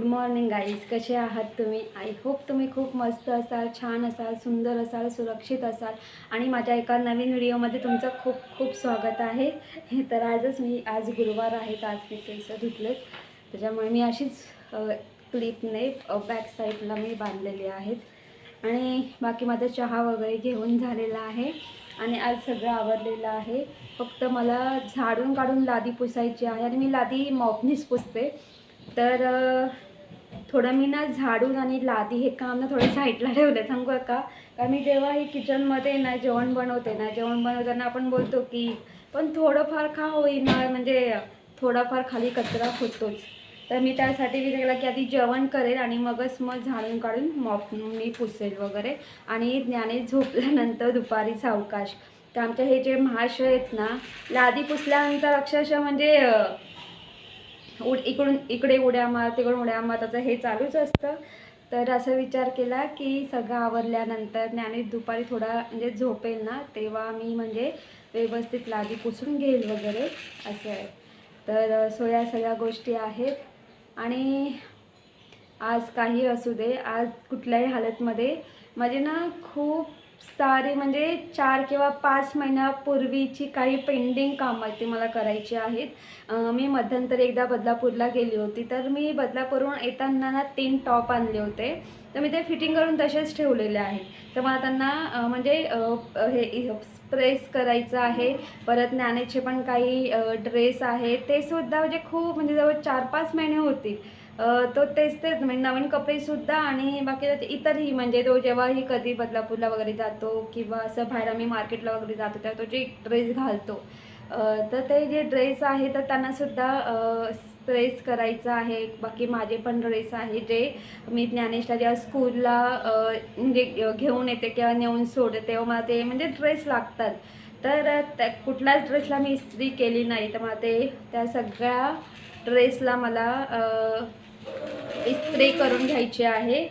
Good morning गाईस कसे आहात तुम्ही? आय होप तुम्ही खूप मस्त असाल छान असाल सुंदर असाल सुरक्षित असाल. आणि माझ्या एका नवीन व्हिडिओमध्ये तुमचं खूप खूप स्वागत आहे. तर आजच मी आज गुरुवार आहे आज मी केस धुतलेत. त्याच्यामुळे मी अशीच क्लिपने बॅक साईडला मी बांधलेली आहेत. आणि बाकी माझा चहा वगैरे घेऊन झालेला आहे. आणि आज सगळं आवडलेलं आहे. फक्त मला झाडून काढून लादी पुसायची आहे. आणि मी लादी मॉपनीच पुसते. तर थोडं मी ना झाडून आणि लादी हे काम ना थोडं साईडला ठेवलं सांगू का? कारण मी जेव्हा हे किचनमध्ये ना जेवण बनवते ना जेवण बनवताना आपण बोलतो की पण थोडंफार का होईना? म्हणजे थोडाफार खाली कचरा होतोच. तर मी त्यासाठी विचार केला की आधी जेवण करेल आणि मगच मग झाडून काढून मॉप मी पुसेल वगैरे. आणि ज्ञाने झोपल्यानंतर दुपारी सावकाश तर आमच्या हे जे महाशय आहेत ना लादी पुसल्यानंतर अक्षरशः म्हणजे उड इकडून इकडे उड्या मार तिकडून उड्या मार त्याचं हे चालूच असतं. तर असा विचार केला की सगळं आवरल्यानंतर ज्ञानी दुपारी थोडा म्हणजे झोपेल ना तेव्हा मी म्हणजे व्यवस्थित लादी पुसून घेईल वगैरे असं आहे. तर सो या सगळ्या गोष्टी आहेत. आणि आज काही असू दे आज कुठल्याही हालतमध्ये माझे ना खूप सारे म्हणजे चार किंवा पाच महिन्यापूर्वीची काही पेंडिंग कामं आहेत ती मला करायची आहेत. मी मध्यंतरी एकदा बदलापूरला गेली होती तर मी बदलापूरहून येताना ना तीन टॉप आणले होते. तर मी ते फिटिंग करून तसेच ठेवलेले आहेत. तर मला त्यांना म्हणजे हे प्रेस करायचं आहे. परत ज्ञानेचे पण काही ड्रेस आहे ते सुद्धा म्हणजे खूप म्हणजे जवळ चार पाच महिने होतील. तो तेच तेच म्हणजे नवीन कपडेसुद्धा आणि बाकी इतरही म्हणजे तो जेव्हाही कधी बदलापूरला वगैरे जातो किंवा असं बाहेर आम्ही मार्केटला वगैरे जातो तेव्हा तो जे ड्रेस घालतो तर ते जे ड्रेस आहे तर त्यांनासुद्धा प्रेस करायचं आहे. बाकी माझे पण ड्रेस आहे जे मी ज्ञानेशला जेव्हा स्कूलला म्हणजे घेऊन येते किंवा नेऊन सोडते तेव्हा मला ते म्हणजे ड्रेस लागतात. तर त्या कुठल्याच ड्रेसला मी इस्त्री केली नाही तर मला ते त्या सगळ्या ड्रेसला मला इस्त्री करून घ्यायची आहे.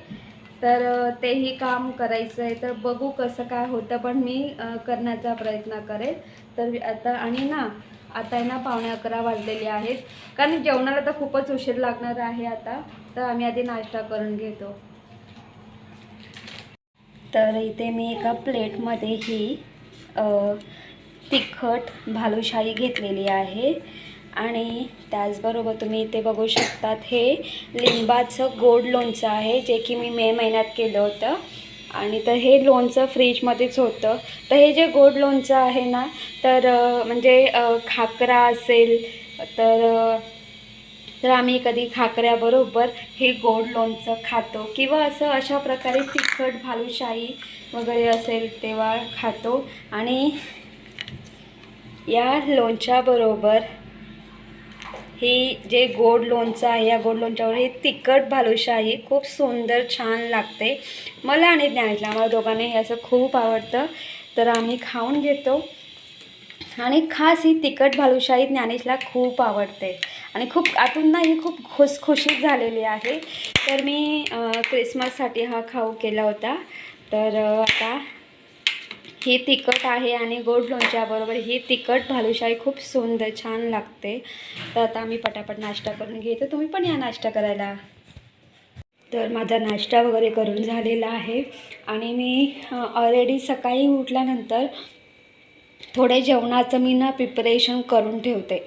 तर तेही काम करायचं आहे. तर बघू कसं काय होतं पण मी करण्याचा प्रयत्न करेल. तर आता आणि ना आता आहे ना पावणे अकरा वाजलेले आहेत. कारण जेवणाला तर खूपच उशीर लागणार आहे आता. तर आम्ही आधी नाश्ता करून घेतो. तर इथे मी एका प्लेटमध्ये ही तिखट भालूशाही घेतलेली आहे. आणि त्याचबरोबर तुम्ही इथे बघू शकतात हे लिंबाचं गोड लोणचं आहे जे की मी मे महिन्यात केलं होतं. आणि तर हे लोणचं फ्रीजमध्येच होतं. तर हे जे गोड लोणचं आहे ना तर म्हणजे खाकरा असेल तर तर आम्ही कधी खाकऱ्याबरोबर हे गोड लोणचं खातो. किंवा असं अशा प्रकारे तिखट भालूशाही वगैरे असेल तेव्हा खातो. आणि या लोणच्याबरोबर ही जे गोड लोणचं आहे या गोड लोणच्यावर ही तिखट भालुशाही खूप सुंदर छान लागते. मला आणि ज्ञानेशला आम्हाला दोघांना हे असं खूप आवडतं. तर आम्ही खाऊन घेतो. आणि खास ही तिखट भालुशाही ज्ञानेशला खूप आवडते. आणि खूप आतून ना ही खूप खुसखुशीत झालेली आहे. तर मी क्रिसमससाठी हा खाऊ केला होता. तर आता ही तिखट आहे आणि गोड लोणच्याबरोबर ही तिखट भालुशाही खूप सुंदर छान लागते. तर आता आम्ही पटापट नाश्ता करून घेतो. तुम्ही पण या नाश्ता करायला. तर माझा नाश्ता वगैरे करून झालेला आहे. आणि मी ऑलरेडी सकाळी उठल्यानंतर थोडे जेवणाचं मी ना प्रिपरेशन करून ठेवते.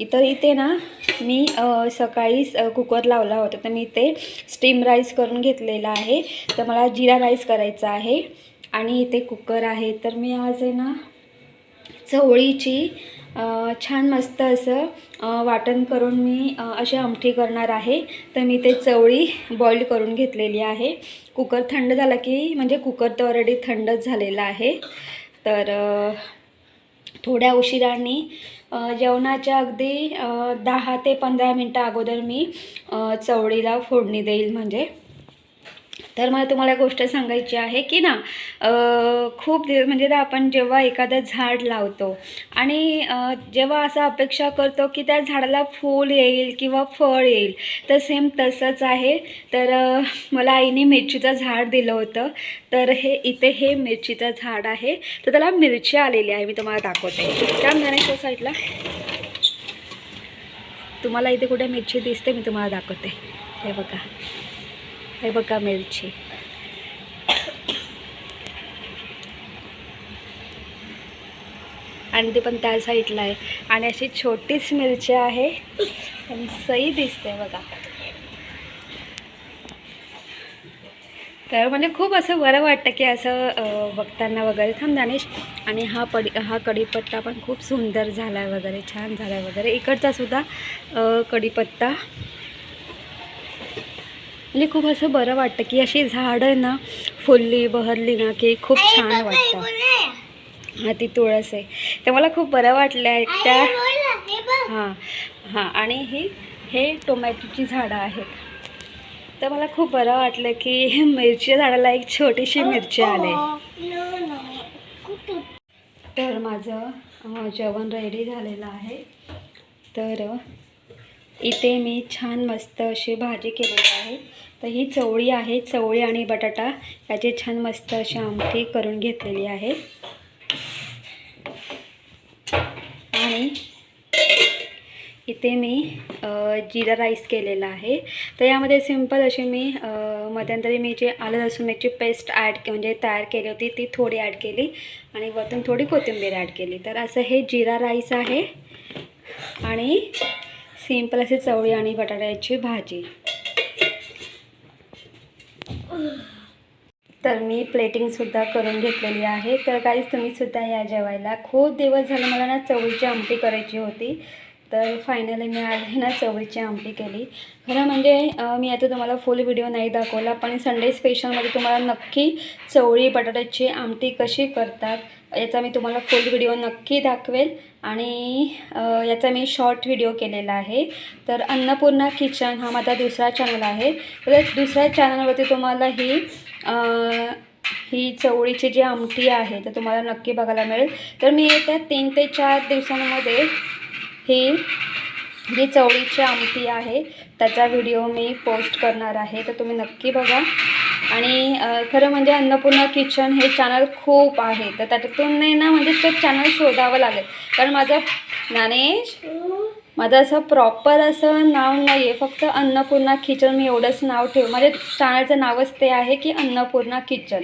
इतर इथे ना मी सकाळीच कुकर लावला होता. तर मी ते स्टीम राईस करून घेतलेला आहे. तर मला जिरा राईस करायचा आहे. आणि इथे कुकर आहे. तर मी आज आहे ना चवळीची छान मस्त असं वाटण करून मी अशी आमठी करणार आहे. तर मी ते चवळी बॉईल करून घेतलेली आहे. कुकर थंड झाला की म्हणजे कुकर तर ऑलरेडी थंडच झालेला आहे. तर थोड्या उशिराने जेवणाच्या अगदी दहा ते पंधरा मिनटं अगोदर मी चवळीला फोडणी देईल म्हणजे. तर मला तुम्हाला गोष्ट सांगायची आहे की ना खूप दिवस म्हणजे ना आपण जेव्हा एखादं झाड लावतो आणि जेव्हा असं अपेक्षा करतो की त्या झाडाला फूल येईल किंवा फळ येईल तर सेम तसंच आहे. तर मला आईने मिरचीचं झाड दिलं होतं. तर हे इथे हे मिरचीचं झाड आहे. तर त्याला मिरची आलेली आहे मी तुम्हाला दाखवते. त्या गणेश साईडला. तुम्हाला इथे कुठे मिरची दिसते मी तुम्हाला दाखवते. हे बघा. हे बघा मिरची. आणि ती पण त्या साईडला आहे. आणि अशी छोटीच मिरची आहे. आणि सई दिसते बघा. तर म्हणजे खूप असं बरं वाटतं की असं बघताना वगैरे. थांब दानेश आणि हा पडी हा कढीपत्ता पण खूप सुंदर झाला आहे वगैरे छान झाला आहे वगैरे. इकडचा सुद्धा कढीपत्ता म्हणजे खूप असं बरं वाटतं की अशी झाडं ना फुलली बहरली ना की खूप छान वाटतं. हां ती तुळस आहे. ते मला खूप बरं वाटलं आहे त्या हां हां आणि ही हे टोमॅटोची झाडं आहेत. तर मला खूप बरं वाटलं की मिरची झाडाला एक छोटीशी मिरची आली. तर माझं जेवण रेडी झालेलं आहे. तर इथे मी छान मस्त अशी भाजी केलेली आहे. तर ही चवळी आहे. चवळी आणि बटाटा याची छान मस्त अशी आमटी करून घेतलेली आहे. आणि इथे मी जिरा राईस केलेला आहे. तर यामध्ये सिंपल अशी मी मध्यंतरी मी जे आलं लसूणची पेस्ट ॲड म्हणजे तयार केली होती ती थोडी ॲड केली आणि वरतून थोडी कोथिंबीर ॲड केली. तर असं हे जिरा राईस आहे. आणि सिंपल अशी चवळी आणि बटाट्याची भाजी. तर मी प्लेटिंगसुद्धा करून घेतलेली आहे. तर काहीच तुम्हीसुद्धा या जेवायला. खूप दिवस झाले मला ना चवळीची आमटी करायची होती. तर फायनली मी आज ना चवळीची आमटी केली. खरं म्हणजे मी आता तुम्हाला फुल व्हिडिओ नाही दाखवला पण संडे स्पेशलमध्ये तुम्हाला नक्की चवळी बटाट्याची आमटी कशी करतात याचा मी तुम्हाला फुल व्हिडिओ नक्की दाखवेल. आणि याचा मी शॉर्ट व्हिडिओ केलेला आहे. तर अन्नपूर्णा किचन हा माझा दुसरा चॅनल आहे. तर दुसऱ्या चॅनलवरती तुम्हाला ही ही चवळीची जी आमटी आहे तर तुम्हाला नक्की बघायला मिळेल. तर मी येत्या तीन ते चार दिवसांमध्ये ही जी चवळीची आमटी आहे त्याचा व्हिडिओ मी पोस्ट करणार आहे. तर तुम्ही नक्की बघा. आणि खरं म्हणजे अन्नपूर्णा किचन हे चॅनल खूप आहे. तर त्याच्यातून नाही ना म्हणजे ते चॅनल शोधावं लागेल. कारण माझं ज्ञानेश माझं असं प्रॉपर असं नाव नाही आहे फक्त अन्नपूर्णा किचन मी एवढंच नाव ठेव म्हणजे माझ्या चॅनलचं नावच ते आहे की अन्नपूर्णा किचन.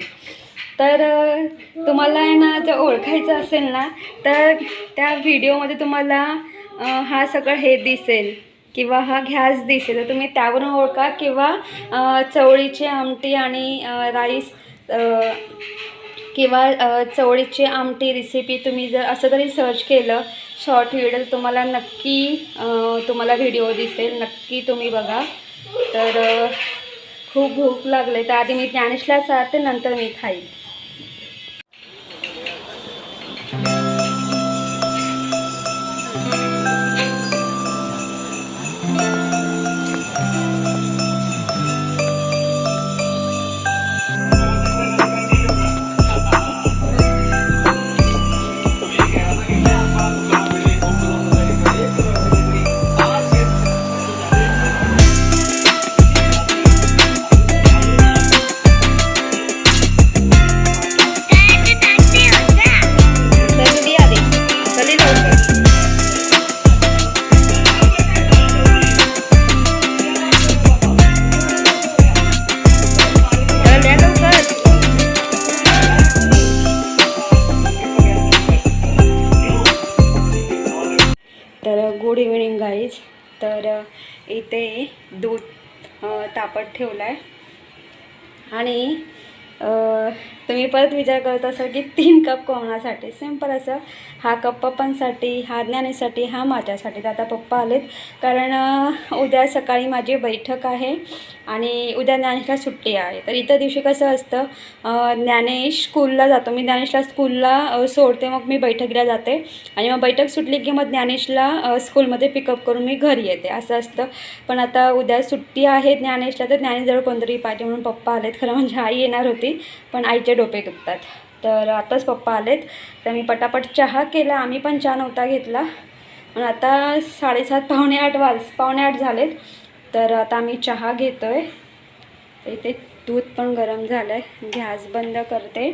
तर तुम्हाला आहे ना जर ओळखायचं असेल ना तर त्या व्हिडिओमध्ये तुम्हाला हा सगळं हे दिसेल. किंवा हा घ्यास दिसेल तर तुम्ही त्यावरून ओळखा किंवा चवळीची आमटी आणि राईस किंवा चवळीची आमटी रेसिपी तुम्ही जर असं तरी सर्च केलं शॉर्ट व्हिडिओ तुम्हाला नक्की तुम्हाला व्हिडिओ दिसेल नक्की तुम्ही बघा. तर खूप भूक लागले. तर आधी मी ज्ञानेशला सारते नंतर मी खाईन इथे दूध तापत ठेवलं आहे आणि तुम्ही परत विचार करत असाल की तीन कप कोणासाठी सिंपल असं. हा कप पप्पांसाठी हा ज्ञानेसाठी हा माझ्यासाठी. तर आता पप्पा आलेत. कारण उद्या सकाळी माझी बैठक आहे आणि उद्या ज्ञानेशला सुट्टी आहे. तर इतर दिवशी कसं असतं ज्ञानेश स्कूलला जातो. मी ज्ञानेशला स्कूलला सोडते. मग मी बैठकीला जाते. आणि मग बैठक सुटली की मग ज्ञानेशला स्कूलमध्ये पिकअप करून मी घरी येते. असं असतं. पण आता उद्या सुट्टी आहे ज्ञानेशला तर ज्ञानेशजवळ कोणतरी पाहिजे म्हणून पप्पा आलेत. खरं म्हणजे आई येणार होती. पण आईच्या आईचे डोपे दुखतात. तर आताच पप्पा आलेत. तर मी पटापट चहा केला. आम्ही पण चहा नव्हता घेतला. पण आता साडेसात पावणे आठ वाज पावणे आठ झालेत. तर आता आम्ही चहा घेतो आहे इथे दूध पण गरम झालं आहे गॅस बंद करते.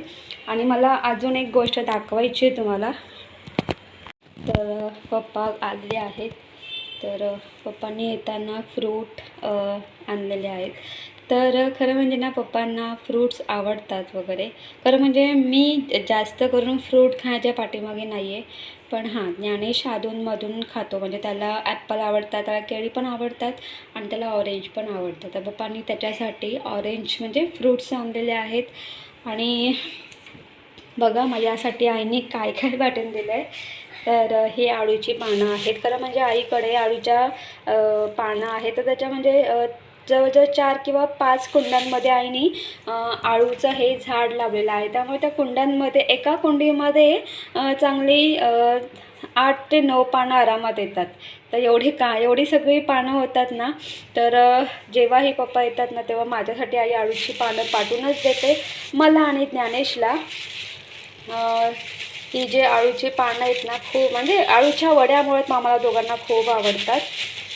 आणि मला अजून एक गोष्ट दाखवायची आहे तुम्हाला. तर पप्पा आले आहेत. तर पप्पांनी येताना फ्रूट आणलेले आहेत. तर खरं म्हणजे ना पप्पांना फ्रूट्स आवडतात वगैरे. खरं म्हणजे मी जास्त करून फ्रूट खाण्याच्या पाठीमागे नाही आहे पण हां ज्ञानेश अधूनमधून खातो. म्हणजे त्याला ॲप्पल आवडतात त्याला केळी पण आवडतात आणि त्याला ऑरेंज पण आवडतं. तर पप्पांनी त्याच्यासाठी ऑरेंज म्हणजे फ्रूट्स आणलेले आहेत. आणि बघा माझ्यासाठी आईने काय काय वाटून दिलं आहे तर हे ही आळूची पानं आहेत. खरं म्हणजे आईकडे आळूच्या पानं आहेत. तर त्याच्या म्हणजे जवळजवळ चार किंवा पाच कुंड्यांमध्ये आईने आळूचं हे झाड लावलेलं आहे. त्यामुळे त्या कुंड्यांमध्ये एका कुंडीमध्ये चांगली आठ ते नऊ पानं आरामात येतात. तर एवढी का एवढी सगळी पानं होतात ना तर जेव्हा जेव्हाही पप्पा येतात ना तेव्हा माझ्यासाठी आई आळूची पानं पाठवूनच देते. मला आणि ज्ञानेशला ती ही जे आळूची पानं आहेत ना खूप म्हणजे आळूच्या वड्यामुळे आम्हाला दोघांना खूप आवडतात.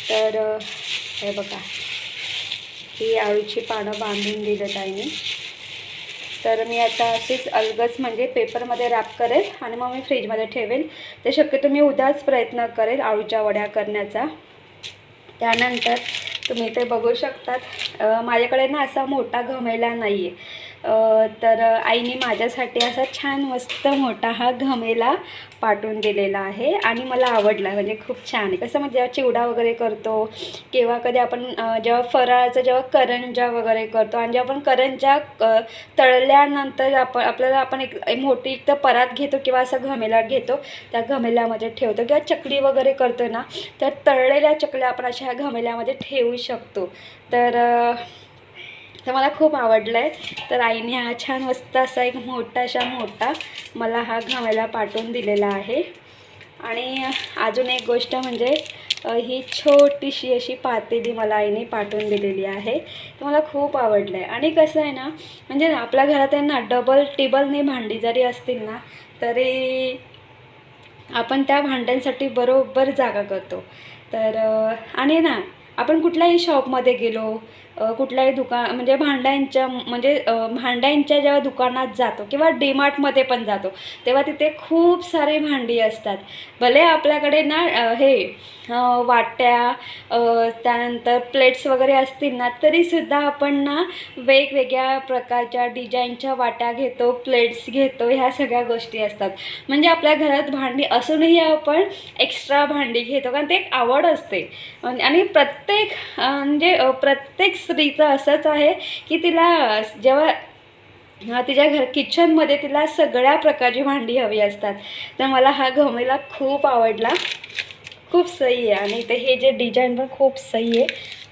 तर हे बघा. ही आळूची पानं बांधून दिलं ताईने. तर मी आता अशीच अलगच म्हणजे पेपरमध्ये रॅप करेल आणि मग मी फ्रीजमध्ये ठेवेल. ते शक्यतो मी उद्याच प्रयत्न करेल आळूच्या वड्या करण्याचा. त्यानंतर तुम्ही ते बघू शकतात. माझ्याकडे ना असा मोठा घमेला नाही आहे तर आईने माझ्यासाठी असा छान मस्त मोठा हा घमेला पाठवून दिलेला आहे आणि मला आवडला म्हणजे खूप छान आहे. कसं म्हणजे जेव्हा चिवडा वगैरे करतो किंवा कधी आपण जेव्हा फराळाचं जेव्हा करंजा वगैरे करतो आणि जेव्हा आपण करंजा तळल्यानंतर आपण आपल्याला आपण एक मोठी एक तर परात घेतो किंवा असं घमेला घेतो त्या घमेल्यामध्ये ठेवतो किंवा चकली वगैरे करतो ना तर तळलेल्या चकल्या आपण अशा ह्या घमेल्यामध्ये ठेवू शकतो. तर तर मला खूप आवडलं आहे तर आईने हा छान मस्त असा एक मोठाशा मोठा मला हा घावायला पाठवून दिलेला आहे. आणि अजून एक गोष्ट म्हणजे ही छोटीशी अशी पातेली मला आईने पाठवून दिलेली आहे. तर मला खूप आवडलं आहे आणि कसं आहे ना म्हणजे ना आपल्या घरात आहे ना डबल टेबलने भांडी जरी असतील ना तरी आपण त्या भांड्यांसाठी बरोबर जागा करतो. तर आणि ना आपण कुठल्याही शॉपमध्ये गेलो कुठल्याही दुकान म्हणजे भांड्यांच्या म्हणजे भांड्यांच्या जेव्हा दुकानात जातो किंवा डीमार्टमध्ये पण जातो तेव्हा तिथे खूप सारे भांडी असतात. भले आपल्याकडे ना हे वाट्या त्यानंतर प्लेट्स वगैरे असतील ना तरीसुद्धा आपण ना वेगवेगळ्या प्रकारच्या डिझाईनच्या वाट्या घेतो प्लेट्स घेतो ह्या सगळ्या गोष्टी असतात. म्हणजे आपल्या घरात भांडी असूनही आपण एक्स्ट्रा भांडी घेतो कारण ते एक आवड असते. आणि प्रत्येक म्हणजे प्रत्येक स्त्रीचं असंच आहे की तिला जेव्हा तिच्या घर किचनमध्ये तिला सगळ्या प्रकारची भांडी हवी असतात. तर मला हा घमेला खूप आवडला. खूप सही आहे. आणि ते हे जे डिझाईन पण खूप सही आहे.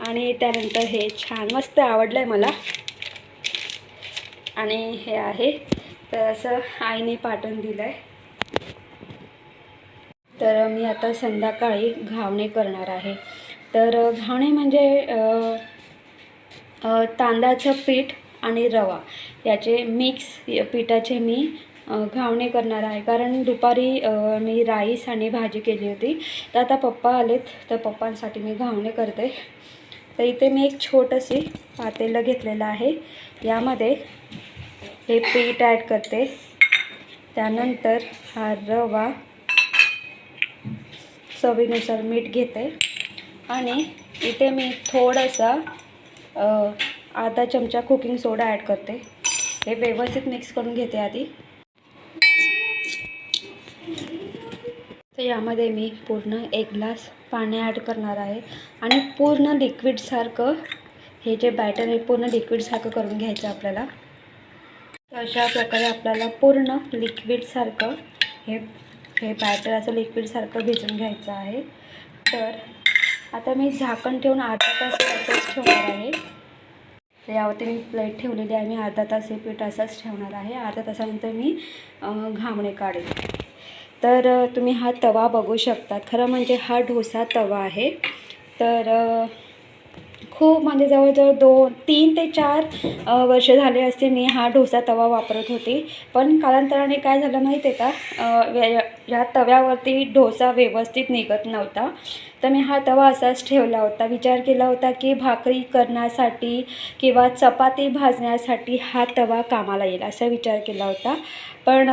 आणि त्यानंतर हे छान मस्त आवडलं आहे मला. आणि हे आहे. तर असं आईने पाठवून दिलं आहे तर मी आता संध्याकाळी घावणे करणार आहे. तर घावणे म्हणजे तांदळाचं पीठ आणि रवा. याचे मिक्स पिठाचे मी घावणे करणार आहे. कारण दुपारी मी राईस आणि भाजी केली होती. तर आता पप्पा आलेत तर पप्पांसाठी मी घावणे करते. तर इथे मी एक छोटंशी पातेलं घेतलेलं आहे. यामध्ये हे पीठ ॲड करते. त्यानंतर हा रवा चवीनुसार मीठ घेते. आणि इथे मी थोडासा अर्धा चमचा कुकिंग सोडा ॲड करते. हे व्यवस्थित मिक्स करून घेते आधी. तर यामध्ये मी पूर्ण एक ग्लास पाणी ॲड करणार आहे. आणि पूर्ण लिक्विडसारखं हे जे बॅटर आहे पूर्ण लिक्विडसारखं करून घ्यायचं आपल्याला. तर अशा प्रकारे आपल्याला पूर्ण लिक्विडसारखं हे हे बॅटर असं लिक्विडसारखं भिजून घ्यायचं आहे. तर आता मी झाकण ठेवून अर्धा तास असंच ठेवणार आहे. तर यावरती मी प्लेट ठेवलेली आहे. मी अर्धा तास हे पीठ असंच ठेवणार आहे. अर्धा तासानंतर मी घामणे काढेल तर तुम्ही हा तवा बघू शकतात. खरं म्हणजे हा डोसा तवा आहे. तर खूप म्हणजे जवळजवळ दोन तीन ते चार वर्ष झाले असते मी हा डोसा तवा वापरत होती. पण कालांतराने काय झालं माहीत आहे का ह्या तव्यावरती डोसा व्यवस्थित निघत नव्हता. तर मी हा तवा असाच ठेवला होता. विचार केला होता की भाकरी करण्यासाठी किंवा चपाती भाजण्यासाठी हा तवा कामाला येईल असा विचार केला होता. पण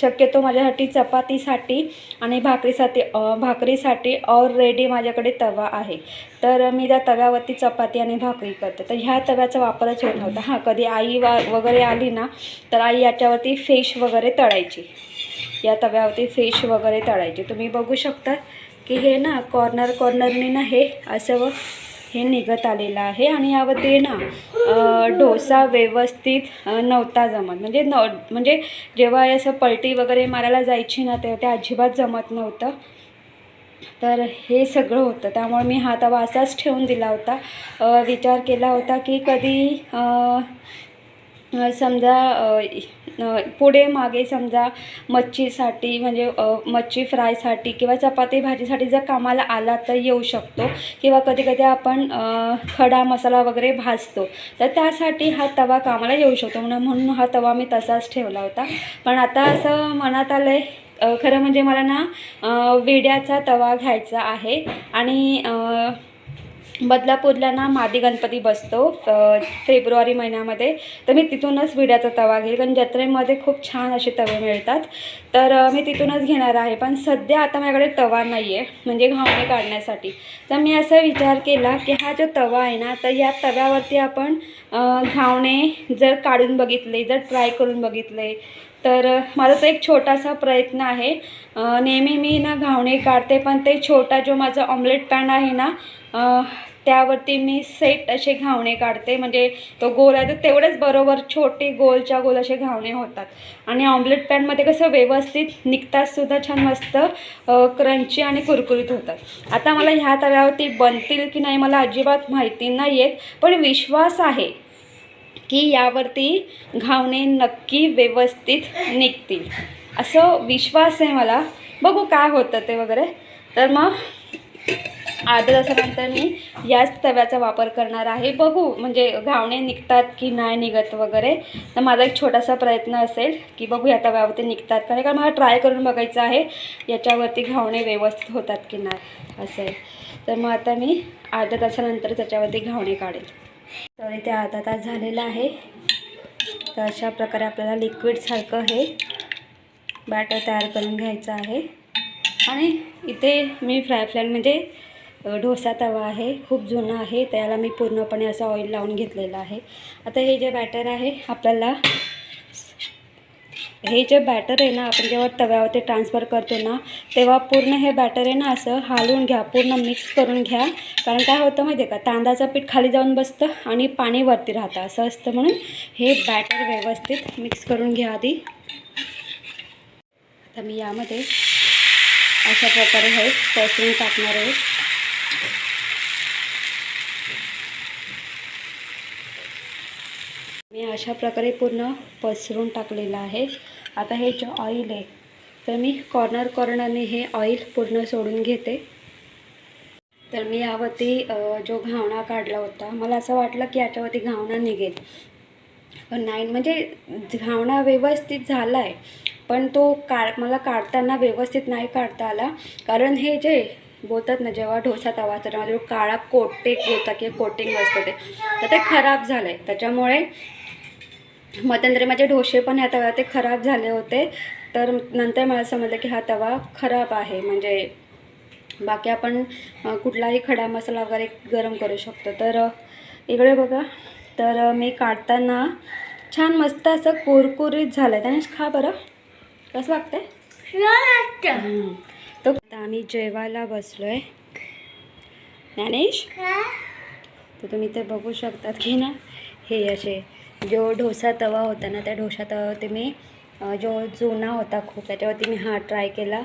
शक्यतो माझ्यासाठी चपातीसाठी आणि भाकरीसाठी भाकरीसाठी ऑलरेडी माझ्याकडे तवा आहे. तर मी त्या तव्यावरती चपाती आणि भाकरी करते. तर ह्या तव्याचा वापरच होत नव्हता. हां कधी आई वा वगैरे आली ना तर आई याच्यावरती फिश वगैरे तळायची. या तव्यावरती फिश वगैरे तळायची. तुम्ही बघू शकता की हे ना कॉर्नर कॉर्नरने ना हे असं हे निघत आलेलं आहे आणि यावरती ना डोसा व्यवस्थित नव्हता जमत. म्हणजे न म्हणजे जेव्हा असं पलटी वगैरे मारायला जायची ना तेव्हा ते अजिबात जमत नव्हतं. तर हे सगळं होतं. त्यामुळे मी हा तवा असाच ठेवून दिला होता. विचार केला होता की कधी समजा पुढे मागे समजा मच्छीसाठी म्हणजे मच्छी फ्रायसाठी किंवा चपाती भाजीसाठी जर कामाला आला तर येऊ शकतो. किंवा कधी कधी आपण खडा मसाला वगैरे भाजतो. तर त्यासाठी हा तवा कामाला येऊ शकतो. म्हणून म्हणून हा तवा मी तसाच ठेवला होता. पण आता असं मनात आलं आहे खरं म्हणजे मला ना विड्याचा तवा घ्यायचा आहे. आणि बदलापूरला ना मादी गणपती बसतो फेब्रुवारी महिन्यामध्ये. तर मी तिथूनच विड्याचा तवा घेईल कारण जत्रेमध्ये खूप छान असे तवे मिळतात. तर मी तिथूनच घेणार आहे पण सध्या आता माझ्याकडे तवा नाही आहे म्हणजे घावणे काढण्यासाठी. तर मी असा विचार केला की हा जो तवा आहे ना तर या तव्यावरती आपण घावणे जर काढून बघितले जर ट्राय करून बघितले तर माझा तो एक छोटासा प्रयत्न आहे. नेहमी मी ना घावणे काढते पण ते छोटा जो माझा ऑमलेट पॅन आहे ना त्यावरती मी सेट असे घावणे काढते. म्हणजे तो गोल आहे तर तेवढेच बरोबर छोटे गोलच्या गोल असे घावणे होतात. आणि ऑमलेट पॅनमध्ये कसं व्यवस्थित निघतातसुद्धा छान मस्त क्रंची आणि कुरकुरीत होतात. आता मला ह्या तव्यावरती बनतील की नाही मला अजिबात माहिती नाही आहेत पण विश्वास आहे की यावरती घावणे नक्की व्यवस्थित निघतील. असं विश्वास आहे मला. बघू काय होतं ते वगैरे. तर मग अर्ध्या तासानंतर मी याच तव्याचा वापर करणार आहे. बघू म्हणजे घावणे निघतात की नाही निघत वगैरे तर माझा एक छोटासा प्रयत्न असेल की बघू या तव्यावरती निघतात का कारण मला ट्राय करून बघायचं आहे याच्यावरती घावणे व्यवस्थित होतात की नाही असं आहे तर मग आता मी अर्ध्या तासानंतर त्याच्यावरती घावणे काढेल. तर इथे अर्धा तास झालेला आहे. तर अशा प्रकारे आपल्याला लिक्विडसारखं हे बॅटर तयार करून घ्यायचं आहे. आणि इथे मी फ्राय फ्लॅन म्हणजे ढोसा डोसा तवा आहे खूप जुना आहे त्याला मी पूर्णपणे असं ऑइल लावून घेतलेलं आहे. आता हे जे बॅटर आहे आपल्याला हे जे बॅटर आहे ना आपण जेव्हा तव्यावरती ट्रान्सफर करतो ना तेव्हा पूर्ण हे बॅटर आहे ना असं हालवून घ्या पूर्ण मिक्स करून घ्या. कारण काय होतं माहिती आहे का तांदळाचं पीठ खाली जाऊन बसतं आणि पाणी वरती राहतं. असं असतं म्हणून हे बॅटर व्यवस्थित मिक्स करून घ्या आधी. आता मी यामध्ये अशा प्रकारे हे पसरून टाकणार आहे. मी अशा प्रकारे पूर्ण पसरून टाकलेलं आहे. आता हे जे ऑइल आहे तर मी कॉर्नर कॉर्नरने हे ऑइल पूर्ण सोडून घेते. तर मी यावरती जो घावणा काढला होता मला असं वाटलं की याच्यावरती घावणा निघेल. पण नाही म्हणजे घावणा व्यवस्थित झाला आहे पण तो काढ मला काढताना व्यवस्थित नाही काढता आला. कारण हे जे बोलतात ना जेव्हा ढोसा तवा तर माझ्या काळा कोटेक होता किंवा कोटिंग असतं ते. तर ते खराब झालं आहे त्याच्यामुळे मध्यंतरी माझे डोसे पण ह्या तव्यावर ते खराब झाले होते. तर नंतर मला समजलं की हा तवा खराब आहे. म्हणजे बाकी आपण कुठलाही खडा मसाला वगैरे गरम करू शकतो. तर इकडे बघा. तर मी काढताना छान मस्त असं कुरकुरीत झालं आहे त्याने खा बरं. कसं वाटतंय. तो आम्ही जेवायला बसलो आहे ज्ञानेश तर तुम्ही ते बघू शकतात की ना हे असे जो डोसा तवा होता ना त्या डोसा तवावरती मी जो जुना होता खूप त्याच्यावरती मी हा ट्राय केला.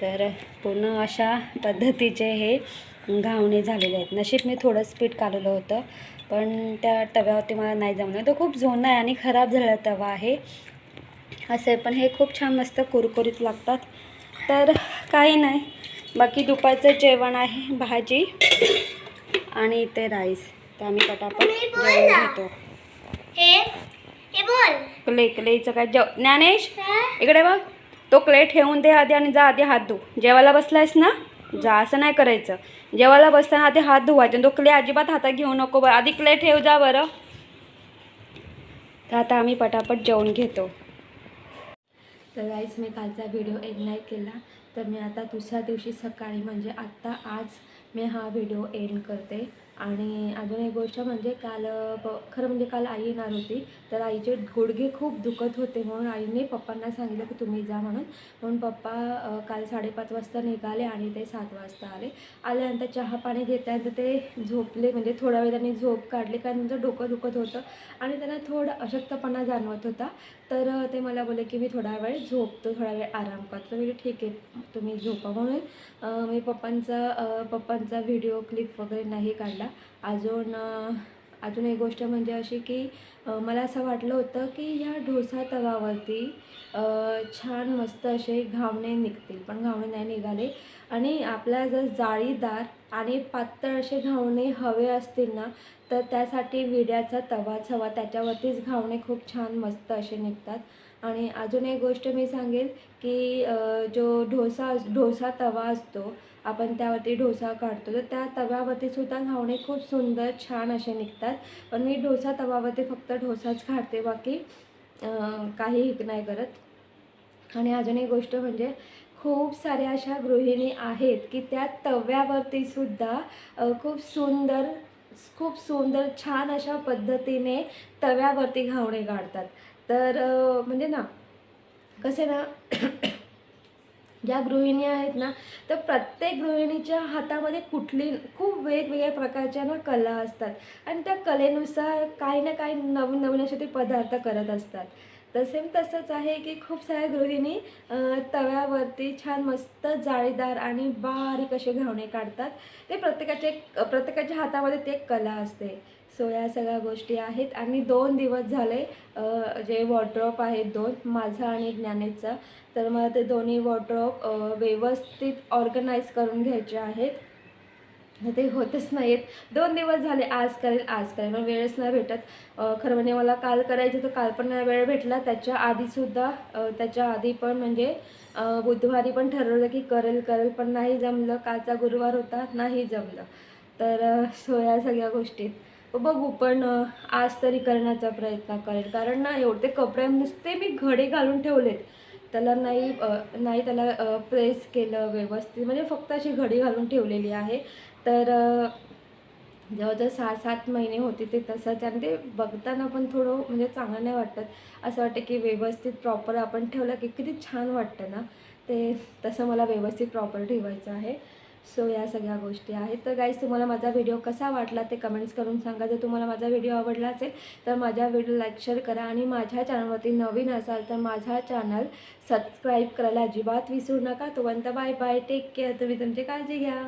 तर पूर्ण अशा पद्धतीचे हे घावणे झालेले आहेत. नशीब मी थोडं स्पीड काढलं होतं पण त्या तव्यावरती मला नाही जमलं. तो खूप जुना आहे आणि खराब झालेला तवा आहे. असे पण हे खूप छान मस्त कुरकुरीत लागतात. तर काही नाही. बाकी दुपारचं जेवण आहे भाजी आणि इथे राईस. तर आम्ही पटापट जेवण घेतो. क्ले क्लेचं काय जेव ज्ञानेश इकडे बघ. तो क्ले ठेवून दे आधी आणि जा आधी हात धु. जेवायला बसलायस ना? जा असं नाही करायचं. जेवायला बसताना आधी हात धुवायचे. तो क्ले अजिबात हातात घेऊ नको बरं. आधी क्ले ठेव जा बरं. तर आता आम्ही पटापट जेवण घेतो. तर गाईज मी कालचा व्हिडिओ एड नाही केला. तर मी आता दुसऱ्या दिवशी सकाळी म्हणजे आत्ता आज मी हा व्हिडिओ एंड करते. आणि अजून एक गोष्ट म्हणजे काल प खरं म्हणजे काल आई येणार होती तर आईचे गुडघे खूप दुखत होते म्हणून आईने पप्पांना सांगितलं की तुम्ही जा म्हणून. म्हणून पप्पा काल साडेपाच वाजता निघाले आणि ते सात वाजता आले. आल्यानंतर चहा पाणी घेतल्यानंतर ते झोपले म्हणजे थोडा वेळ त्यांनी झोप काढली कारण त्यांचं डोकं दुखत होतं आणि त्यांना थोडं अशक्तपणा जाणवत होता. तर ते मला बोलले की मी थोडा वेळ झोपतो थोडा वेळ आराम करतो. म्हणजे ठीक आहे तुम्ही झोपा. म्हणून मी पप्पांचा पप्पांचा व्हिडिओ क्लिप वगैरे नाही काढला. अजून अजून एक गोष्ट म्हणजे अशी की मला असं वाटलं होतं की ह्या डोसा तवावरती छान मस्त असे घावणे निघतील. पण घावणे नाही निघाले. आणि आपल्या जर जाळीदार आणि पातळ असे घावणे हवे असतील ना तर त्यासाठी विड्याचा तवाच हवा त्याच्यावरतीच घावणे खूप छान मस्त असे निघतात. आणि अजून एक गोष्ट मी सांगेल की जो ढोसा ढोसा तवा असतो आपण त्यावरती डोसा काढतो. तर त्या तव्यावरती सुद्धा घावणे खूप सुंदर छान असे निघतात. पण मी डोसा तवावरती फक्त डोसाच काढते बाकी काही हिक नाही करत. आणि अजून एक गोष्ट म्हणजे खूप साऱ्या अशा गृहिणी आहेत की त्या तव्यावरती सुद्धा खूप सुंदर खूप सुंदर छान अशा पद्धतीने तव्यावरती घावणे काढतात. तर म्हणजे ना कसे ना ज्या गृहिणी आहेत ना तर प्रत्येक गृहिणीच्या हातामध्ये कुठली खूप वेगवेगळ्या प्रकारच्या ना कला असतात. आणि त्या कलेनुसार काही ना काही नवीन नवीन असे ते पदार्थ करत असतात. तर सेम तसंच आहे की खूप साऱ्या गृहिणी तव्यावरती छान मस्त जाळीदार आणि बारीक असे घावणे काढतात. ते प्रत्येकाचे प्रत्येकाच्या हातामध्ये ते एक कला असते. सो या सगळ्या गोष्टी आहेत. आणि दोन दिवस झाले जे वॉर्ड्रॉप आहेत दोन माझा आणि ज्ञानेचा तर मला ते दोन्ही वॉर्ड्रॉप व्यवस्थित ऑर्गनाईज करून घ्यायचे आहेत. ते होतच नाहीत. दोन दिवस झाले आज करेल आज करेल. मग वेळच नाही भेटत. खरं म्हणजे मला काल करायचं तर काल पण नाही वेळ भेटला. त्याच्या आधीसुद्धा त्याच्या आधी पण म्हणजे बुधवारी पण ठरवलं की करेल करेल पण नाही जमलं. कालचा गुरुवार होता नाही जमलं. तर सोया सो या सगळ्या गोष्टीत हो, बघू पण आज तरी करण्याचा प्रयत्न करेल. कारण ना एवढे कपडे नुसते मी घडी घालून ठेवलेत. त्याला नाही नाही त्याला प्रेस केलं व्यवस्थित. म्हणजे फक्त अशी घडी घालून ठेवलेली आहे. तर अ, जवळजवळ सहा सात महिने होते ते तसंच आणि ते बघताना पण थोडं म्हणजे चांगलं नाही वाटत. असं वाटतं की व्यवस्थित प्रॉपर आपण ठेवलं की किती छान वाटतं ना? ते तसं मला व्यवस्थित प्रॉपर ठेवायचं आहे. सो या सगळ्या गोष्टी आहेत. तर गाईज तुम्हाला माझा व्हिडिओ कसा वाटला ते कमेंट्स करून सांगा. जर तुम्हाला माझा व्हिडिओ आवडला असेल तर माझ्या व्हिडिओ लाईक शेअर करा आणि माझ्या चॅनलवरती नवीन असाल तर माझा चॅनल सबस्क्राईब करायला अजिबात विसरू नका. तोपर्यंत बाय बाय टेक केअर तुम्ही तुमची काळजी घ्या.